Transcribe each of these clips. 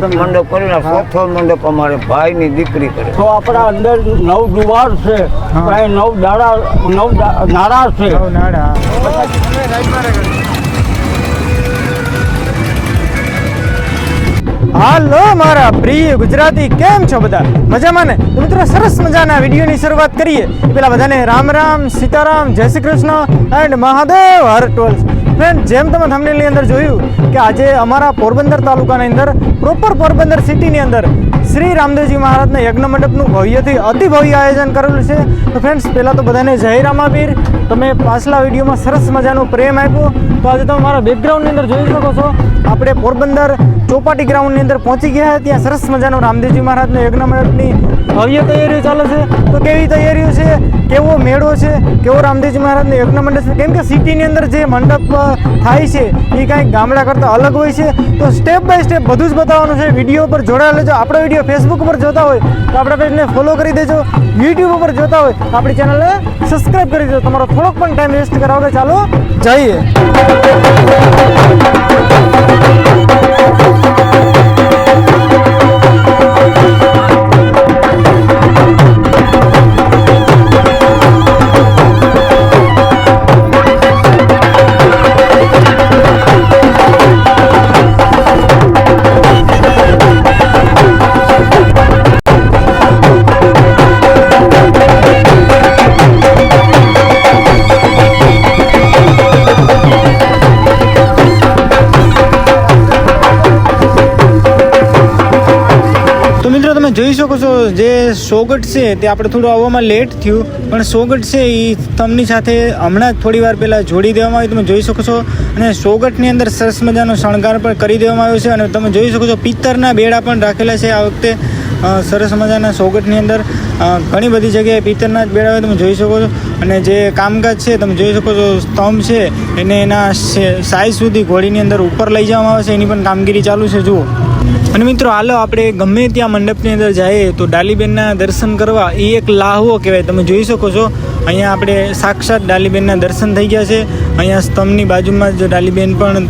મૂક્યા છે ત્રણ તમે મંડપ કરીને ચોથો મંડપ અમારે ભાઈની દીકરી કરે. તો આપણા અંદર નવ દુવાર છે હા. કાંઈ નવ દાડા નવ દા- નાળા છે. નવ નાડા હાલો મારા પ્રિય ગુજરાતી કેમ છો બધા? મજામાં ને? તો મિત્રો સરસ મજાના વિડીયોની શરૂઆત કરીએ. એ પેલા બધાને રામ રામ સીતારામ જય શ્રી કૃષ્ણ એન્ડ મહાદેવ હર ટોલ્સ ફ્રેન્ડ જેમ તમે થંબનેલની અંદર જોયું કે આજે અમારા પોરબંદર તાલુકાની અંદર પ્રોપર પોરબંદર સિટીની અંદર શ્રી રામદેવજી મહારાજના યજ્ઞ મંડપનું ભવ્યથી અતિ ભવ્ય આયોજન કરેલું છે. તો ફ્રેન્ડ્સ પહેલાં તો બધાને જય રામાવીર તમે પાછલા વિડીયોમાં સરસ મજાનો પ્રેમ આપ્યો. તો આજે તમે મારા બેકગ્રાઉન્ડની અંદર જોઈ શકો છો. આપણે પોરબંદર ચોપાટી ગ્રાઉન્ડની અંદર પહોંચી ગયા છે ત્યાં સરસ મજાનો રામદેવજી મહારાજના યજ્ઞ મંડપની ભવ્ય તૈયારીઓ ચાલે છે. તો કેવી તૈયારીઓ છે? કેવો મેળો છે? કેવો રામદેવજી મહારાજનો યજ્ઞ મંડપ છે? કેમ કે સિટીની અંદર જે મંડપ થાય છે, એ કાંઈક ગામડા કરતાં અલગ હોય છે. તો સ્ટેપ બાય સ્ટેપ બધું જ બતાવવાનું છે. વીડિયો પર જોડાયેલો લેજો આપણો વીડિયો ફેસબુક ઉપર જોતા હોય, તો આપણા પેજને ફોલો કરી દેજો. યુટ્યુબ ઉપર જોતા હોય આપણી ચેનલને સબસ્ક્રાઈબ કરી દેજો. તમારો થોડોક પણ ટાઈમ વેસ્ટ કરાવો ચાલો, જઈએ. જોઈ શકો છો જે સોગટ છે તે આપણે થોડું આવવામાં લેટ થયું, પણ સોગટ છે એ સ્તંભની સાથે હમણાં જ થોડી વાર પહેલાં જોડી દેવામાં આવ્યું તમે જોઈ શકો છો. અને સોગટની અંદર સરસ મજાનો શણગાર પણ કરી દેવામાં આવ્યો છે. અને તમે જોઈ શકો છો, પિત્તરના બેડા પણ રાખેલા છે આ વખતે. સરસ મજાના સોગટની અંદર. ઘણી બધી જગ્યાએ પિત્તરના જ બેડા તમે જોઈ શકો છો. અને જે કામકાજ છે, તમે જોઈ શકો છો, સ્તંભ છે, એને એના સાઈઝ સુધી ઘોડીની અંદર ઉપર લઈ જવામાં આવે છે. એની પણ કામગીરી ચાલુ છે. જુઓ. અને મિત્રો, હાલો આપણે ગમે ત્યાં મંડપની અંદર જઈએ તો ડાલીબેનના દર્શન કરવા. એ એક લાહવો કહેવાય. તમે જોઈ શકો છો, અહીંયા આપણે સાક્ષાત ડાલીબેનના દર્શન થઈ ગયા છે. અહીંયા સ્તંભની બાજુમાં જ ડાલીબેન પણ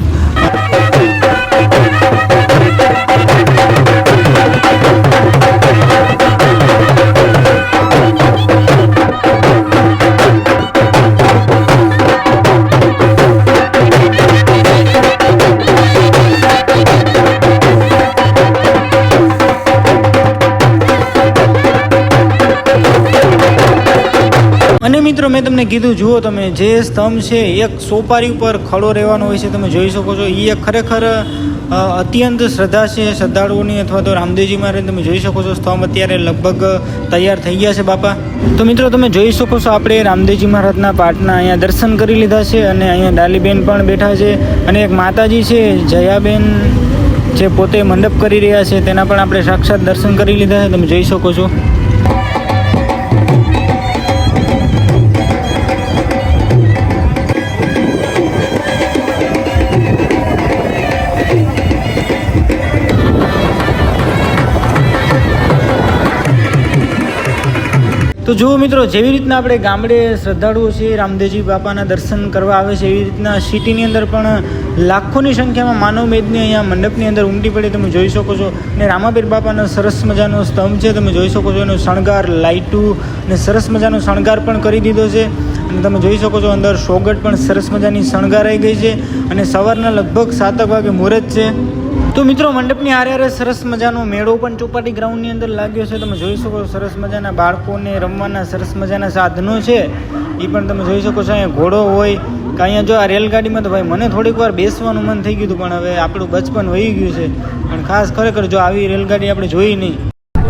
અને મિત્રો, મેં તમને કીધું, જુઓ તમે, જે સ્તંભ છે, એક સોપારી ઉપર ખડો રહેવાનો હોય છે, તમે જોઈ શકો છો એ ખરેખર અત્યંત શ્રદ્ધા છે, શ્રદ્ધાળુઓની અથવા તો રામદેવજી મહારાજ તમે જોઈ શકો છો, સ્તંભ અત્યારે લગભગ તૈયાર થઈ ગયા છે, બાપા. તો મિત્રો, તમે જોઈ શકો છો, આપણે રામદેવજી મહારાજના પાઠના અહીંયા દર્શન કરી લીધા છે, અને અહીંયા ડાલીબેન પણ બેઠા છે, અને એક માતાજી છે, જયાબેન, જે પોતે મંડપ કરી રહ્યા છે, તેના પણ આપણે સાક્ષાત દર્શન કરી લીધા છે, તમે જોઈ શકો છો. તો જુઓ મિત્રો, જેવી રીતના આપણે ગામડે શ્રદ્ધાળુઓ છે, રામદેવજી બાપાના દર્શન કરવા આવે છે, એવી રીતના સિટીની અંદર પણ લાખોની સંખ્યામાં માનવ મેદની અહીંયા મંડપની અંદર ઉમટી પડે તમે જોઈ શકો છો. અને રામાપીર બાપાનો સરસ મજાનો સ્તંભ છે, તમે જોઈ શકો છો એનો શણગાર લાઇટું અને સરસ મજાનો શણગાર પણ કરી દીધો છે. અને તમે જોઈ શકો છો અંદર સોગટ પણ સરસ મજાની શણગારાઈ ગઈ છે. અને સવારના લગભગ સાતક વાગે મુહૂર્ત છે. તો મિત્રો, મંડપની આરે આરે સરસ મજાનો મેળો પણ ચોપાટી ગ્રાઉન્ડની અંદર લાગ્યો છે. તમે જોઈ શકો સરસ મજાના બાળકોને રમવાના સરસ મજાના સાધનો છે. એ પણ તમે જોઈ શકો છો, અહીંયા ઘોડો હોય કે અહીંયા જો આ રેલગાડીમાં તો ભાઈ મને થોડીક વાર બેસવાનું મન થઈ ગયું હતું, પણ હવે આપણું બચપન વહી ગયું છે. પણ ખાસ ખરેખર જો આવી રેલગાડી આપણે જોઈ નહીં.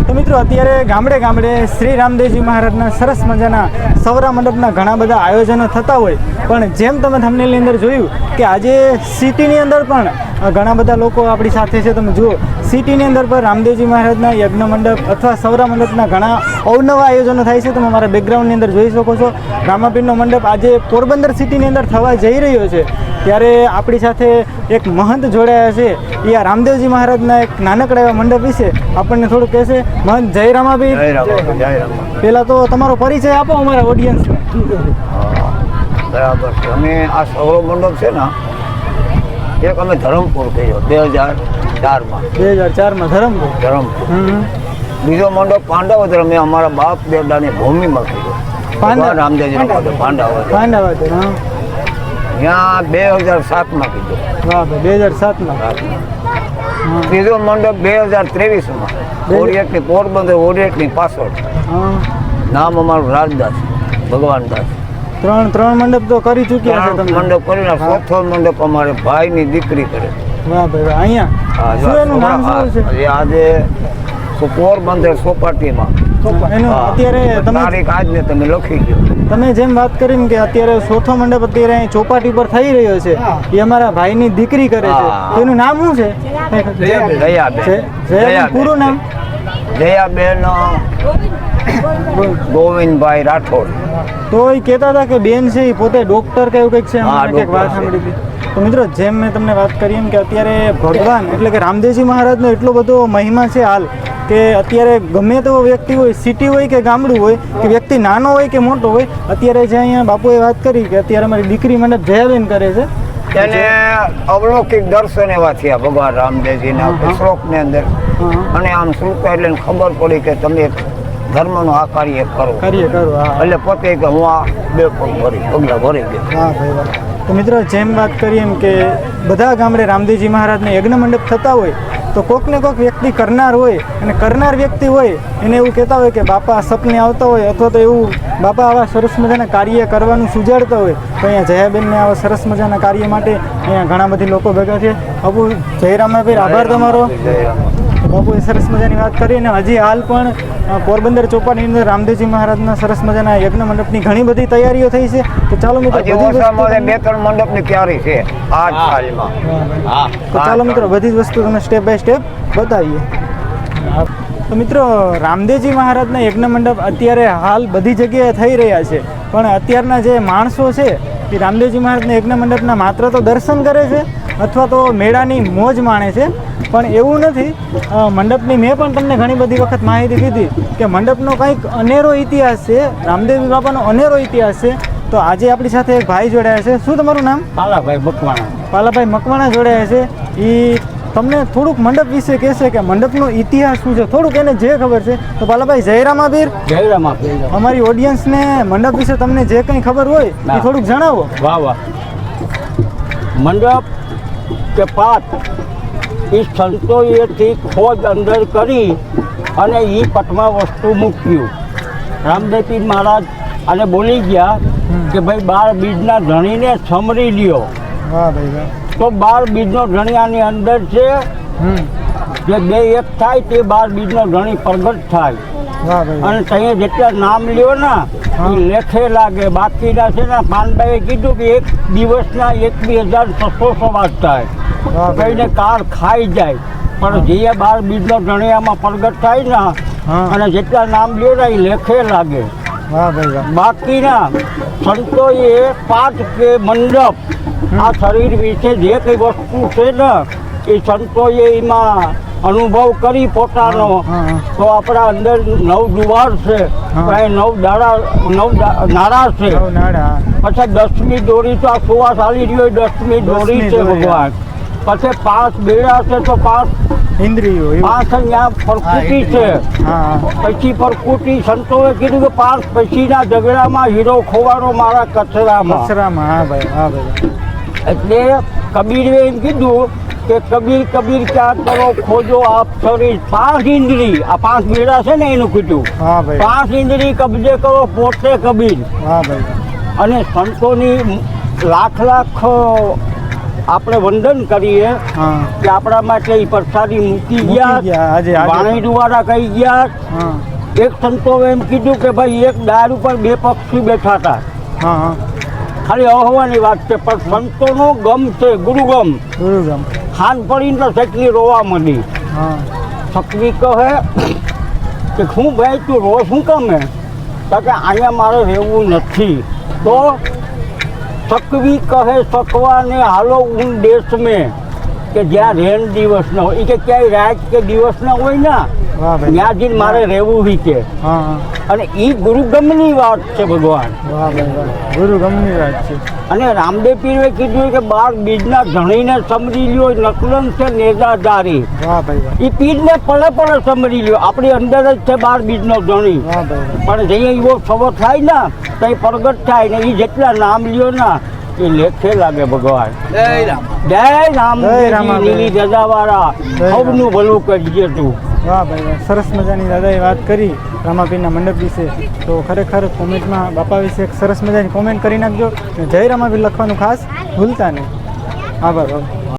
તો મિત્રો, અત્યારે ગામડે ગામડે શ્રી રામદેવજી મહારાજના સરસ મજાના સૌરા મંડપના ઘણા બધા આયોજનો થતા હોય. પણ જેમ તમે થમનેલની અંદર જોયું કે આજે સિટીની અંદર પણ ઘણા બધા લોકો આપણી સાથે છે. તમે જુઓ સિટીની અંદર પણ રામદેવજી મહારાજના યજ્ઞ મંડપ અથવા સૌરા મંડપના ઘણા અવનવા આયોજનો થાય છે. તમે મારા બેકગ્રાઉન્ડની અંદર જોઈ શકો છો. રામાપીરનો મંડપ આજે પોરબંદર સિટીની અંદર થવા જઈ રહ્યો છે. ત્યારે આપણી સાથે એક મહંત જોડાયા છે. એ આ રામદેવજી મહારાજના એક નાનકડા એવા મંડપ વિશે આપણને થોડું કહેશે. મહંત જય રામાબીર રામ તો તમારો પરિચય આપો અમારા ઓડિયન્સને બરાબર છે. અમે આ સૌરો મંડપ છે ને એક અમે ધરમપુર કર્યો બે હજાર ચારમાં. બે હજાર ચારમાં ધરમપુર? ધરમપુર. બીજો મંડપ પાંડવોદર અમે અમારા બાપ દેવડાની ભૂમિમાં કર્યો ભગવાન રામદેવજીનો મંડપ પાંડવોદર પાંડાવદર ત્યાં બે હજાર સાતમાં કીધું. બે હજાર સાતમાં? બીજો ત્રીજો મંડપ બે હજાર ત્રેવીસમાં. ઓરિયટની પોરબંદર ઓરિયટની પાછળ. હા. નામ અમારું રાજદાસ ભગવાનદાસ. ત્રણ ત્રણ મંડપ તો કરી ચૂક્યા છે તમે. મંડપ કરીને ચોથો મંડપ અમારે ભાઈની દીકરી કરે વાહ ભાઈ અહીંયા? શું એનું નામ શું છે? આજે સો- પોરબંદર સોપાટીમાં. એનું અત્યારે તમે તારીખ આજને તમે લખી ગયો તમે જેમ વાત કરીને કે અત્યારે ચોથો મંડપ અત્યારે અહીં ચોપાટી પર થઈ રહ્યો છે. એ અમારા ભાઈની દીકરી કરે છે. તેનું તો એનું નામ શું છે? જયાબેન. પૂરું નામ? દયાબેન ગોવિંદભાઈ રાઠોડ. તો એ કહેતા હતા કે બેન છે એ પોતે ડોક્ટર કે એવું કંઈક છે કંઈક વાત સાંભળી હતી. તો મિત્રો જેમ મેં તમને વાત કરી એમ કે અત્યારે ભગવાન એટલે કે રામદેવજી મહારાજનો એટલો બધો મહિમા છે હાલ કે અત્યારે ગમે તેવો વ્યક્તિ હોય સિટી હોય કે ગામડું હોય કે વ્યક્તિ નાનો હોય કે મોટો હોય અત્યારે જે અહીંયા બાપુએ વાત કરી કે અત્યારે અમારી દીકરી મને જયાબેન કરે છે. એને અવલૌકિક દર્શન એવા થયા ભગવાન રામદેવજીના. શ્લોકની અંદર. અને આમ શ્લોક એટલે ખબર પડી કે તમે ધર્મનો આ કાર્ય કરો કાર્ય કરો એટલે પોતે કે હું આ બે પગ ભરી પગલા ભરી ગયો. હા ભાઈ તો મિત્રો જેમ વાત કરીએ એમ કે બધા ગામડે રામદેવજી મહારાજને યજ્ઞ મંડપ થતા હોય તો કોક ને કોક વ્યક્તિ કરનાર હોય અને કરનાર વ્યક્તિ હોય એને એવું કહેતા હોય કે બાપા સપને આવતા હોય અથવા તો એવું બાપા આવા સરસ મજાના કાર્ય કરવાનું સુજાડતા હોય તો અહીંયા જયાબેનને આવા સરસ મજાના કાર્ય માટે અહીંયા ઘણા બધી લોકો ભેગા છે. અબુ જયરામાભાઈ આભાર તમારો. બાપુએ સરસ મજાની વાત કરી અને હજી હાલ પણ પોરબંદર ચોપાની અંદર રામદેવજી મહારાજના સરસ મજાના યજ્ઞ મંડપની ઘણી બધી તૈયારીઓ થઈ છે. તો ચાલો મિત્રો બે ત્રણ મંડપની તૈયારી છે તો ચાલો મિત્રો બધી જ વસ્તુ તમે સ્ટેપ બાય સ્ટેપ બતાવીએ. તો મિત્રો રામદેવજી મહારાજના યજ્ઞ મંડપ અત્યારે હાલ બધી જગ્યાએ થઈ રહ્યા છે. પણ અત્યારના જે માણસો છે એ રામદેવજી મહારાજના યજ્ઞ મંડપના માત્ર તો દર્શન કરે છે અથવા તો મેળાની મોજ માણે છે. પણ એવું નથી મંડપની મેં પણ તમને ઘણી બધી વખત માહિતી કીધી કે મંડપનો કંઈક અનેરો ઇતિહાસ છે રામદેવી બાપાનો અનેરો ઇતિહાસ છે. તો આજે આપણી સાથે એક ભાઈ જોડાયા છે. શું તમારું નામ? પાલાભાઈ મકવાણા. પાલાભાઈ મકવાણા જોડાયા છે. એ તમને થોડુંક મંડપ વિશે કહેશે કે મંડપનો ઇતિહાસ શું છે? થોડુંક એને જે ખબર છે. તો પાલાભાઈ જયરામ આપે અમારી ઓડિયન્સને મંડપ વિશે તમને જે કંઈ ખબર હોય એ થોડુંક જણાવો. વાહ વાહ. મંડપ કે પાત એ સંતોએથી ખોજ અંદર કરી અને એ પટમાં વસ્તુ મૂક્યું. રામદેવજી મહારાજ અને બોલી ગયા કે ભાઈ બાર બીજના ધણીને સમરી લ્યો. તો બાર બીજનો ધણી આની અંદર છે. જે બે એક થાય તે બાર બીજનો ધણી પ્રગટ થાય. અને તમે જેટલા નામ લ્યો ને લેખે લાગે. બાકીના છે ને પાનભાઈએ કીધું કે એક દિવસના એક બે હજાર છસો સવાર થાય. વાહ કાળ કાર ખાઈ જાય. પણ જે બાર બીજો ધણિયામાં પ્રગટ થાય ને અને જેટલા નામ ને એ લેખે લાગે. બાકીના સંતો એ પાઠ કે મંડપ આ શરીર વિશે જે કઈ વસ્તુ છે ને એ સંતો એમાં અનુભવ કરી પોતાનો. તો આપણા અંદર નવ દુવાર છે. નવ દાડા નવ નાડા છે. પછી દસમી દોરી તો આ સુવાસ આવી રહ્યો દસમી દોરી છે ભગવાન. પછી પાંચ બેડા છે તો પાંચ ઇન્દ્રિયો પાંચ અહીંયા ફરકુટી છે. પછી ફરકુટી સંતોએ કીધું કે પાંચ પછીના ઝઘડામાં હીરો ખોવાનો મારા કચરામાં. કચરામાં હા ભાઈ હા ભાઈ. એટલે કબીરે એમ કીધું કે કબીર કબીર ક્યાં કરો ખોજો આપ શરીર પાંચ ઇન્દ્રી આ પાંચ બેડા છે ને એનું કીધું. પાંચ ઇન્દ્રી કબજે કરો પોતે કબીર. હા ભાઈ. અને સંતોની લાખ લાખ આપણે વંદન કરીએ કે આપણા માટે એ પ્રસાદી મૂકી ગયા. વાણી દ્વારા કહી ગયા. એક સંતોએ એમ કીધું કે ભાઈ એક દાર ઉપર બે પક્ષી બેઠા હતા. હા હા. ખાલી અહવાની વાત છે પણ સંતોનો ગમ છે ગુરુગમ. ગુરુગમ. ખાન પડીને તો સકલી રોવા માંડી. હા. સકલી કહે કે શું ભાઈ તું રો શું કમે? તો કે અહીંયા મારે રહેવું નથી. તો સકવી કહે સકવાને હાલો ઉન દેશ મેં કે જ્યાં રેન દિવસ ન હોય. એ કે ક્યાંય રાત કે દિવસ ન હોય ને. ત્યાં જઈને મારે રહેવું બી છે. અને એ ગુરુગમની વાત છે ભગવાન. વાહ ભાઈ વાહ. ગુરુ ગમની વાત છે. અને રામદેવ પીરે કીધું કે બાર બીજના ધણીને સમરી લ્યો નકલન છે નેજાદારી વાહ ભાઈ વાહ. એ પીરને પળે પળે સમરી લ્યો. આપણી અંદર જ છે બાર બીજનો ધણી. પણ જઈએ એવો સવો થાય ને તો એ પ્રગટ થાય ને એ જેટલા નામ લ્યો ને એ લેખે લાગે ભગવાન. જય રામ. જય રામ રામ. સૌનું ભલું કરજે તું. વાહ ભાઈ વાહ, સરસ મજાની દાદાએ વાત કરી રામાપીરના મંડપ વિશે. તો ખરેખર કોમેન્ટમાં બાપા વિશે એક સરસ મજાની કોમેન્ટ કરી નાખજો. જય રામાપીર લખવાનું ખાસ ભૂલતા નહીં. આભાર બાબા